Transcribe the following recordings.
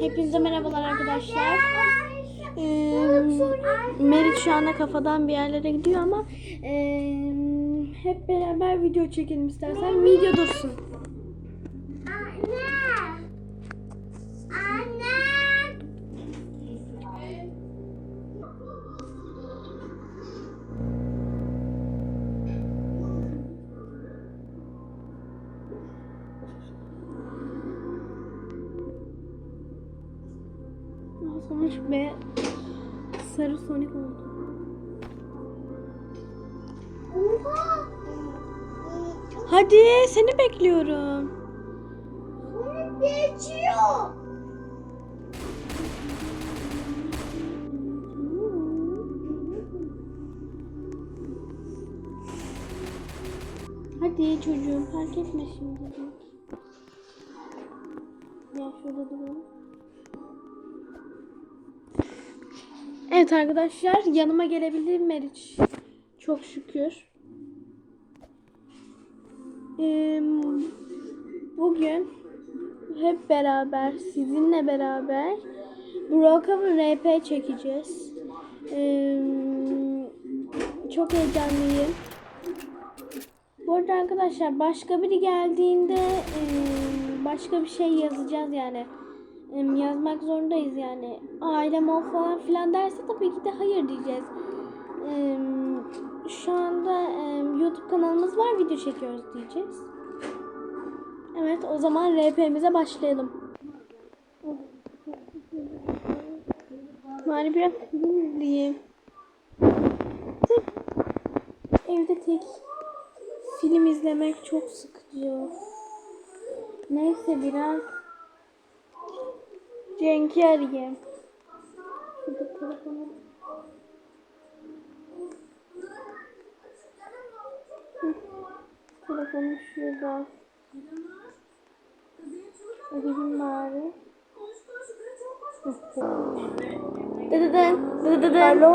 Hepinize merhabalar arkadaşlar. Ee, Meriç şu anda kafadan bir yerlere gidiyor ama ee, hep beraber video çekelim istersen. Video dursun. Sonuç ve sarı Sonic oldu. Hadi seni bekliyorum. Bunu geçiyor. Hadi çocuğum fark etme şimdi. Ya şurada duralım. Evet arkadaşlar yanıma gelebildi Meriç. Çok şükür. Bugün hep beraber sizinle beraber Broken RP çekeceğiz. Çok heyecanlıyım. Bu arada arkadaşlar başka biri geldiğinde başka bir şey yazacağız yani. Yazmak zorundayız yani. Ailem ol falan filan derse tabii ki de hayır diyeceğiz. Şu anda YouTube kanalımız var video çekiyoruz diyeceğiz. Evet o zaman RP'mize başlayalım. Bari biraz film izleyeyim. Evde tek film izlemek çok sıkıcı. Neyse biraz Cenk'i arayayım. Şurada telefonu. Telefonu şurada. Arayayım bari. Dıdıdın, dıdıdın. Alo.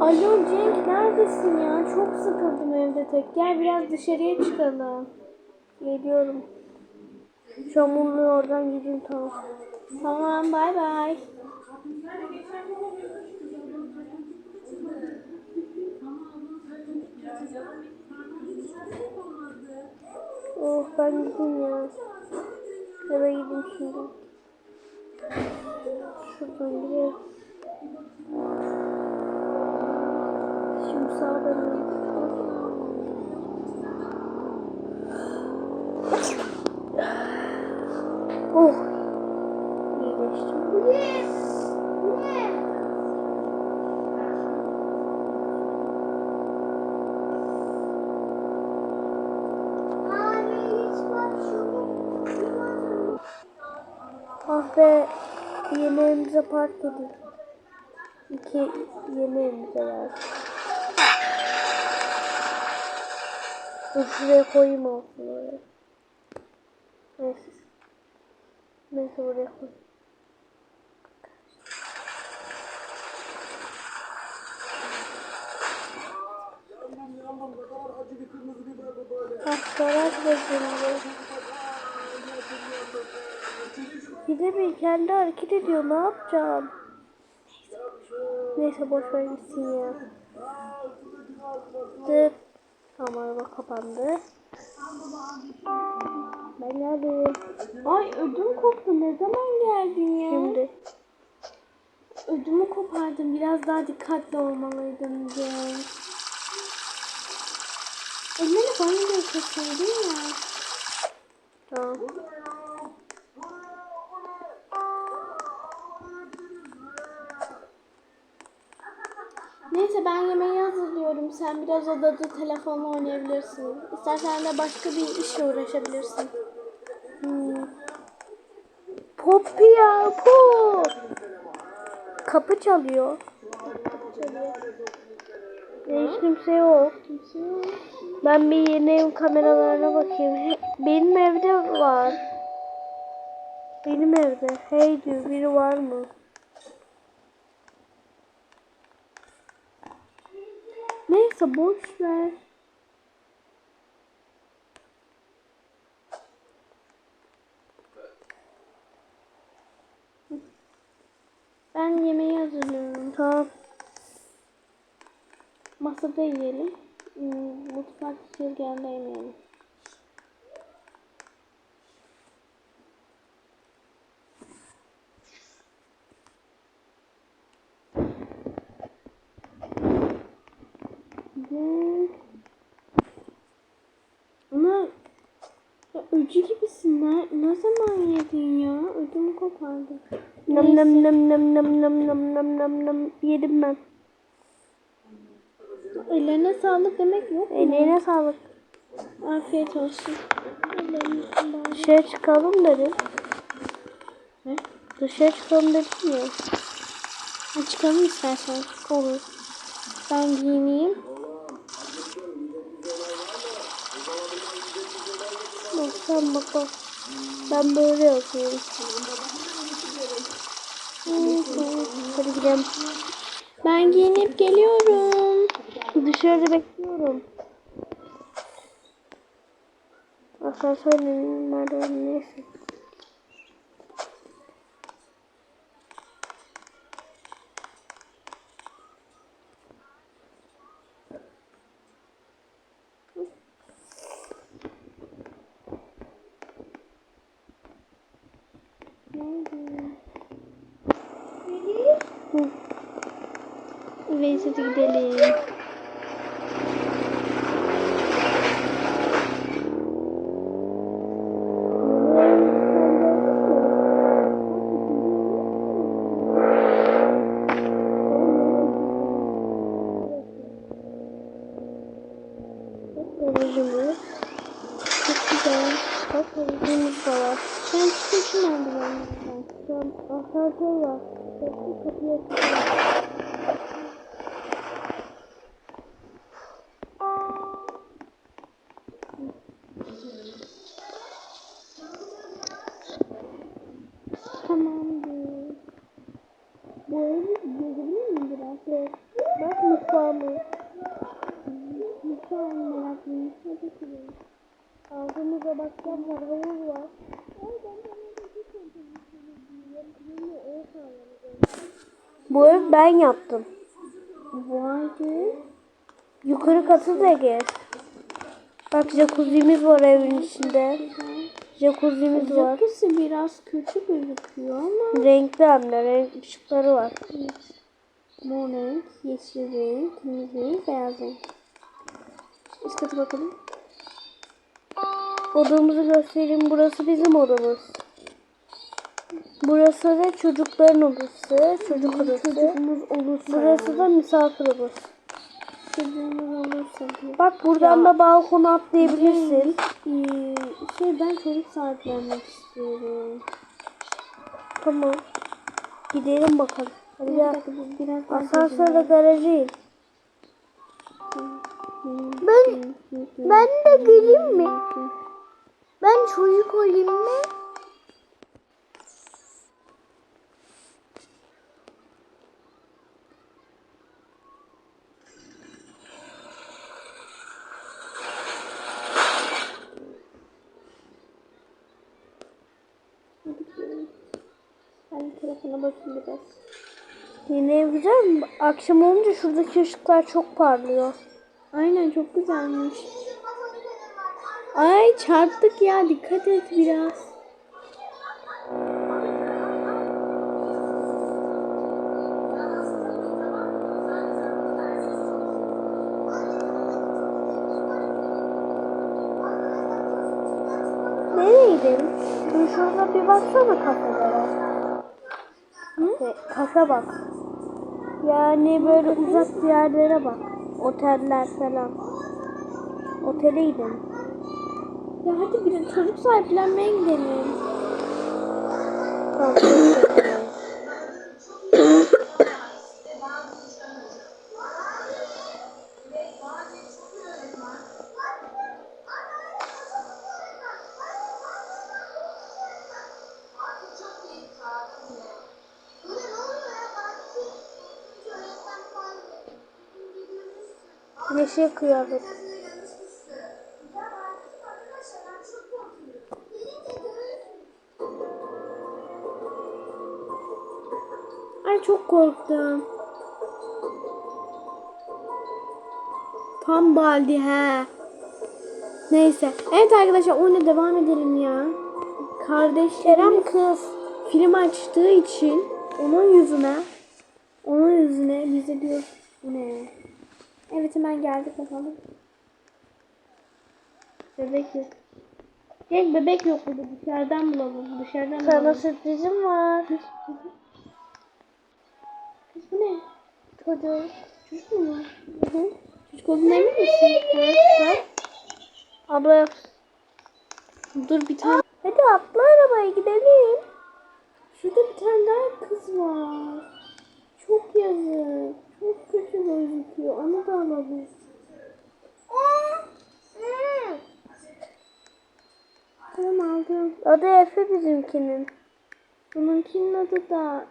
Alo Cenk neredesin ya? Çok sıkıldım evde tek. Gel biraz dışarıya çıkalım. Geliyorum. Çamurlu oradan gideyim tamam. Tamam bay bay. Oh ben gideyim ya. Eve gideyim şimdi. Şuradan gidiyor. Şimdi sağa dönüyorum. Oh. İyileştim. Anne hiç bak şunu. Ah be. Yemeğimize park edin. İki yemeğimize var. Dur şuraya koyayım olsun oraya. Neyse. Neyse oraya koy. Ah Serhat Gidemiyor kendi hareket ediyor ne yapacağım? Neyse boş ver gitsin ya. Dur. Tamam araba kapandı. Ben geldim. Ay ödüm koptu. Ne zaman geldin ya? Şimdi. Ödümü kopardım. Biraz daha dikkatli olmalıydım Cenk. Elleri banyoya çekseydin ya. Tamam. Neyse ben yemeği hazırlıyorum. Sen biraz odada telefonla oynayabilirsin. İstersen de başka bir işle uğraşabilirsin. Hmm. Pop ya pop. Kapı çalıyor. E, hiç kimse yok. Kimse yok. Ben bir yeni ev kameralarına bakayım. Benim evde var. Benim evde. Hey diyor biri var mı? Yoksa boş ver. Ben yemeği hazırlıyorum. Tamam. Masada yiyelim. Hmm, mutfak çizgende yemeyelim. Öcü gibisin. Ne, ne zaman yedin ya? Ödümü kopardı. Nam nam nam nam nam nam nam nam nam nam yedim ben. Ellerine sağlık demek yok mu? Eline sağlık. Afiyet olsun. Ellerine. Dışarı çıkalım dedim. Ne? Dışarı çıkalım dedim ya. Çıkalım istersen. Olur. Ben giyineyim. Bak bak. Ben böyle yapıyorum. Hadi gidelim. Ben giyinip geliyorum. Dışarıda bekliyorum. Asansörün merdiven neyse. Veysel'e gidelim. Aracımız çok güzel. Bak aracımız da var. Ben çıkışım aldım. Ahırda var kapıyı Tamamdır. Bu evi gezebilir miyim biraz? Evet. Bak mutfağımı. Mutfağımı merak ediyorum. Ağzımıza bakacağım. Arabaya Bu ev ben yaptım. Vay be. Yukarı katı da gel. Bak jacuzzi'miz var evin içinde. Jacuzzi'miz var. Jacuzzi biraz kötü gözüküyor ama Renkli hem de renk ışıkları var. mor renk, yeşil renk, kırmızı renk, beyaz renk. Üst katı bakalım. Odamızı göstereyim. Burası bizim odamız. Burası da çocukların odası. Çocuk odası. Çocuğumuz olursa. Burası da misafir odası. Çocuğumuz olursa. Bak buradan da balkona atlayabilirsin. Ee, şey ben çocuk sahiplenmek istiyorum. Tamam. Gidelim bakalım. Hadi Bir dakika, biraz Asansörle garajı in. Ben ben de geleyim mi? Ben çocuk olayım mı? Telefona bakayım biraz. Yine güzel mi? Akşam olunca şuradaki ışıklar çok parlıyor. Aynen çok güzelmiş. Ay çarptık ya dikkat et biraz. Nereye gidelim? Şurada bir baksana kafelere. Kafe, bak. Yani böyle uzak bir yerlere bak. Oteller falan. Otele gidelim. Ya hadi bir çocuk sahiplenmeye gidelim. Tamam, Yeşil kıyafet. Ay çok korktum. Tam baldi he. Neyse. Evet arkadaşlar oyuna devam edelim ya. Kardeşlerim kız film açtığı için onun yüzüne onun yüzüne bize diyor bu ne? Evet hemen geldik bakalım. Bebek yok. Gel bebek yok burada dışarıdan bulalım. Dışarıdan Sana bulalım. sürprizim var. Kız bu ne? Çocuk. Çocuk mu? Hı hı. Çocuk olduğuna emin misin? Evet. Bak. Abla yap. Dur bir tane. Hadi atla arabaya gidelim. Şurada bir tane daha kız var. Çok yazık. Çok kötü gözüküyor. Onu da alalım. Tamam aldım. Adı Efe bizimkinin. Bununkinin adı da...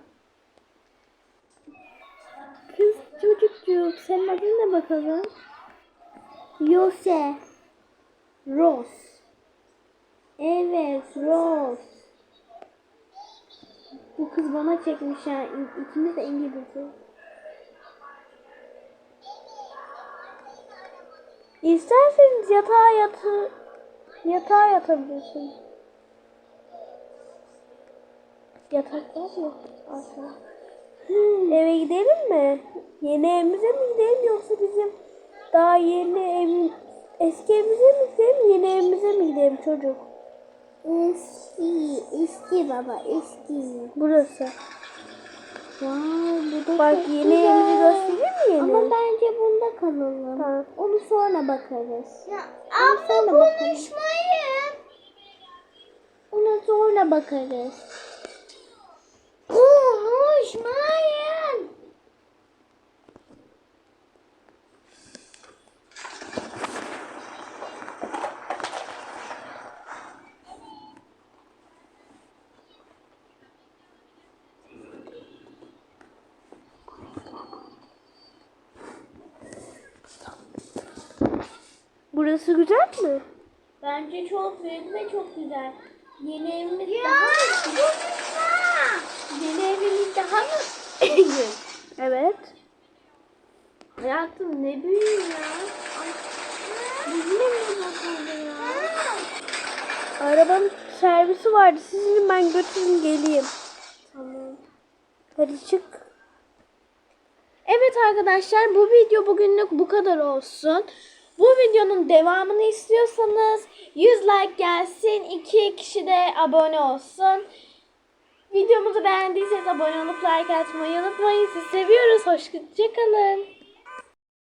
Kız çocukcuk. Senin adın ne bakalım? Yose. Rose. Evet Rose. Bu kız bana çekmiş. İ- İkimiz de İngilizce. İsterseniz yatağa yatı yatağa yatabilirsin. Yatak var mı? Aşağı. Eve gidelim mi? Yeni evimize mi gidelim yoksa bizim daha yeni evin eski evimize mi gidelim yeni evimize mi gidelim çocuk? Eski, eski baba, eski. Burası. Vay Bak yeni evimizi göstereyim mi yeni? Ama bence bunda kalalım. Tamam. Onu sonra bakarız. Ya Onu sonra abla bakarız. konuşmayın. Ona sonra bakarız. Konuşmayın. Burası güzel mi? Bence çok büyük ve çok güzel. Yeni evimiz Ya daha konuşma. yeni evimiz daha mı? Evet. Hayatım ne büyüğü ya. Bizim evimiz ya? Arabanın servisi vardı. Sizin ben götürün geleyim. Tamam. Hadi çık. Evet arkadaşlar bu video bugünlük bu kadar olsun. Bu videonun devamını istiyorsanız 100 like gelsin. 2 kişi de abone olsun. Videomuzu beğendiyseniz abone olup like atmayı unutmayın. Sizi seviyoruz. Hoşçakalın.